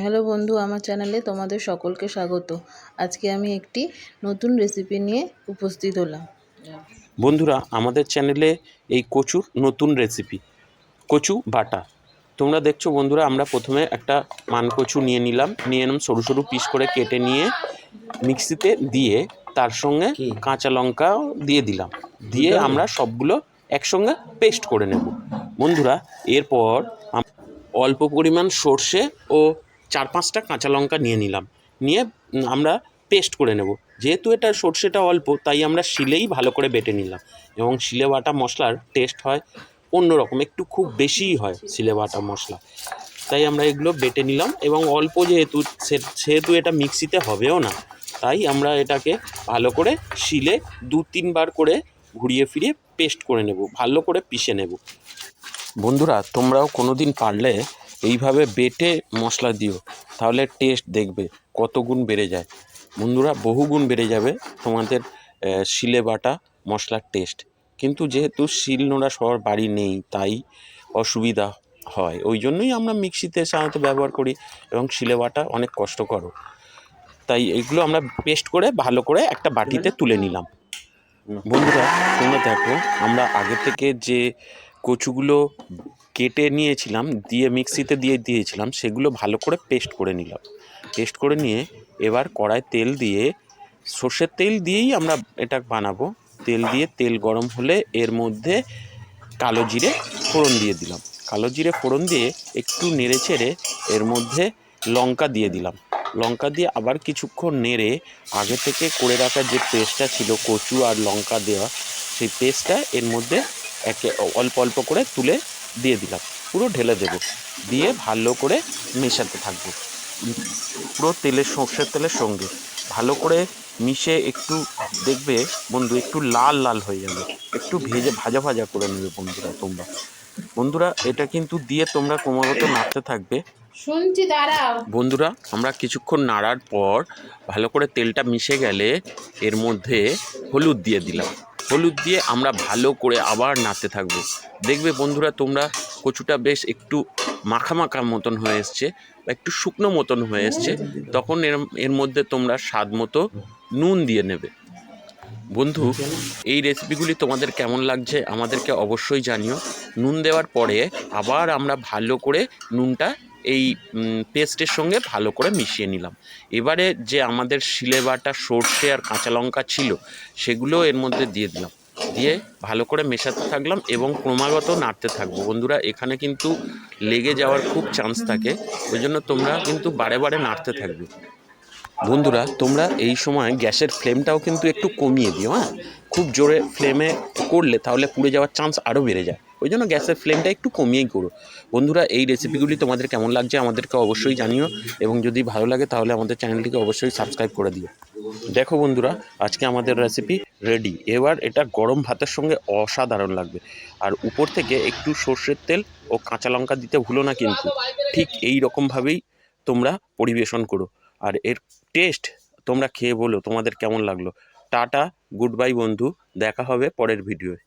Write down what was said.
Hello বন্ধু আমার চ্যানেলে তোমাদের সকলকে স্বাগত। আজকে আমি একটি নতুন রেসিপি নিয়ে উপস্থিত হলাম। বন্ধুরা আমাদের চ্যানেলে এই কচুর নতুন রেসিপি কচু বাটা। তোমরা দেখছ বন্ধুরা আমরা প্রথমে একটা মান কচু নিয়ে নিলাম। নিয়ে এলাম সরু সরু পিস করে কেটে নিয়ে মিক্সিতে দিয়ে তার সঙ্গে কাঁচা লঙ্কা দিয়ে দিলাম। দিয়ে আমরা সবগুলো একসঙ্গে পেস্ট করে নেব। বন্ধুরা এরপর অল্প পরিমাণ সর্ষে ও চার পাঁচটা কাঁচা লঙ্কা নিয়ে নিলাম। নিয়ে আমরা পেস্ট করে নেব। যেহেতু এটা সর্ষেটা অল্প, তাই আমরা শিলেই ভালো করে বেটে নিলাম। এবং শিলে বাটা মশলার টেস্ট হয় অন্যরকম, একটু খুব বেশিই হয় শিলে বাটা মশলা। তাই আমরা এগুলো বেটে নিলাম এবং অল্প যেহেতু সেহেতু এটা মিক্সিতে হবেও না, তাই আমরা এটাকে ভালো করে শিলে দু, তিনবার করে ঘুরিয়ে ফিরিয়ে পেস্ট করে নেব, ভালো করে পিষে নেব। বন্ধুরা, তোমরাও কোনো দিন পারলে এইভাবে বেটে মশলা দিও, তাহলে টেস্ট দেখবে কত গুণ বেড়ে যায়। বন্ধুরা বহু গুণ বেড়ে যাবে তোমাদের শিলে বাটা মশলার টেস্ট কিন্তু যেহেতু শিল নোড়া সবার বাড়ি নেই, তাই অসুবিধা হয়। ওই জন্যই আমরা মিক্সিতে সাধারণত ব্যবহার করি এবং শিলে বাটা অনেক কষ্টকর। তাই এগুলো আমরা পেস্ট করে ভালো করে একটা বাটিতে তুলে নিলাম। বন্ধুরা, তোমরা দেখো, আমরা আগে থেকে যে কচুগুলো কেটে নিয়েছিলাম, দিয়ে মিক্সিতে দিয়ে দিয়েছিলাম, সেগুলো ভালো করে পেস্ট করে নিলাম। পেস্ট করে নিয়ে এবার কড়ায় তেল দিয়ে, সর্ষের তেল দিয়েই আমরা এটা বানাবো। তেল দিয়ে তেল গরম হলে এর মধ্যে কালো জিরে ফোড়ন দিয়ে দিলাম। কালো জিরে ফোড়ন দিয়ে একটু নেড়ে চেড়ে এর মধ্যে লঙ্কা দিয়ে দিলাম। লঙ্কা দিয়ে আবার কিছুক্ষণ নেড়ে আগে থেকে করে রাখা যে পেস্টটা ছিল কচু আর লঙ্কা দেওয়া, সেই পেস্টটা এর মধ্যে একে অল্প অল্প করে তুলে দিয়ে দিলাম। পুরো ঢেলে দেব। দিয়ে ভালো করে মেশাতে থাকব। পুরো তেলের সর্ষের তেলের সঙ্গে। ভালো করে মিশে একটু দেখবে বন্ধু একটু লাল লাল হয়ে যাবে। একটু ভেজে ভাজা ভাজা করে নেবে বন্ধুরা তোমরা। বন্ধুরা এটা কিন্তু দিয়ে তোমরা ক্রমাগত নাড়তে থাকবে। শুনছি দাঁড়াও। বন্ধুরা আমরা কিছুক্ষণ নাড়ার পর ভালো করে তেলটা মিশে গেলে এর মধ্যে হলুদ দিয়ে দিলাম। হলুদ দিয়ে আমরা ভালো করে আবার নাড়তে থাকব। দেখবে বন্ধুরা তোমরা কচুটা বেশ একটু মাখা মাখা মতন হয়ে এসছে বা একটু শুকনো মতন হয়ে এসছে। তখন এর এর মধ্যে তোমরা স্বাদ মতো নুন দিয়ে নেবে। বন্ধু, এই রেসিপিগুলি তোমাদের কেমন লাগছে আমাদেরকে অবশ্যই জানিও। নুন দেওয়ার পরে আবার আমরা ভালো করে নুনটা এই পেস্টের সঙ্গে ভালো করে মিশিয়ে নিলাম। এবারে যে আমাদের শিলে বাটা সর্ষে আর কাঁচা লঙ্কা ছিল, সেগুলো এর মধ্যে দিয়ে দিলাম। দিয়ে ভালো করে মেশাতে থাকলাম এবং ক্রমাগত নাড়তে থাকব। বন্ধুরা, এখানে কিন্তু লেগে যাওয়ার খুব চান্স থাকে, ওই জন্য তোমরা কিন্তু বারে বারে নাড়তে থাকবে। বন্ধুরা, তোমরা এই সময় গ্যাসের ফ্লেমটাও কিন্তু একটু কমিয়ে দিও হ্যাঁ? খুব জোরে ফ্লেমে করলে তাহলে পুড়ে যাওয়ার চান্স আরও বেড়ে যায়। ওই জন্য গ্যাসের ফ্লেমটা একটু কমিয়েই করো। বন্ধুরা, এই রেসিপিগুলি তোমাদের কেমন লাগছে আমাদেরকে অবশ্যই জানিও এবং যদি ভালো লাগে তাহলে আমাদের চ্যানেলটিকে অবশ্যই সাবস্ক্রাইব করে দিও। দেখো বন্ধুরা, আজকে আমাদের রেসিপি রেডি এবার এটা গরম ভাতের সঙ্গে অসাধারণ লাগবে। আর উপর থেকে একটু সর্ষের তেল ও কাঁচা লঙ্কা দিতে ভুলো না কিন্তু। ঠিক এই রকমভাবেই তোমরা পরিবেশন করো। আর এর টেস্ট তোমরা খেয়ে বলো তোমাদের কেমন লাগল। টাটা গুড বাই বন্ধু। দেখা হবে পরের ভিডিওয়